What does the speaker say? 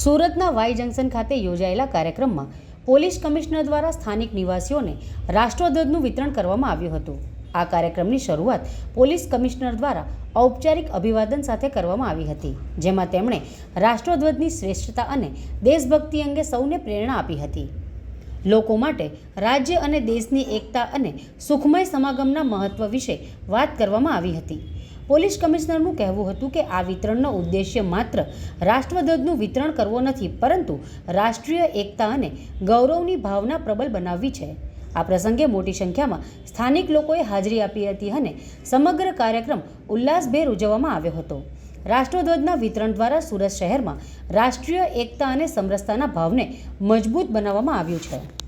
સુરતના Y junction ખાતે યોજાયેલા કાર્યક્રમમાં પોલીસ કમિશનર દ્વારા સ્થાનિક નિવાસીઓને રાષ્ટ્રધ્વજનું વિતરણ કરવામાં આવ્યું હતું. આ કાર્યક્રમની શરૂઆત પોલીસ કમિશનર દ્વારા ઔપચારિક અભિવાદન સાથે કરવામાં આવી હતી, જેમાં તેમણે રાષ્ટ્રધ્વજની શ્રેષ્ઠતા અને દેશભક્તિ અંગે સૌને પ્રેરણા આપી હતી. લોકો માટે રાજ્ય અને દેશની એકતા અને સુખમય સમાગમના મહત્વ વિશે વાત કરવામાં આવી હતી. પોલીસ કમિશનરનું કહેવું હતું કે આ વિતરણનો ઉદ્દેશ્ય માત્ર રાષ્ટ્રધ્વજનું વિતરણ કરવો નથી, પરંતુ રાષ્ટ્રીય એકતા અને ગૌરવની ભાવના પ્રબલ બનાવવી છે. આ પ્રસંગે મોટી સંખ્યામાં સ્થાનિક લોકોએ હાજરી આપી હતી અને સમગ્ર કાર્યક્રમ ઉલ્લાસભેર ઉજવવામાં આવ્યો હતો. રાષ્ટ્રધ્વજના વિતરણ દ્વારા સુરત શહેરમાં રાષ્ટ્રીય એકતા અને સમરસતાના ભાવને મજબૂત બનાવવામાં આવ્યું છે.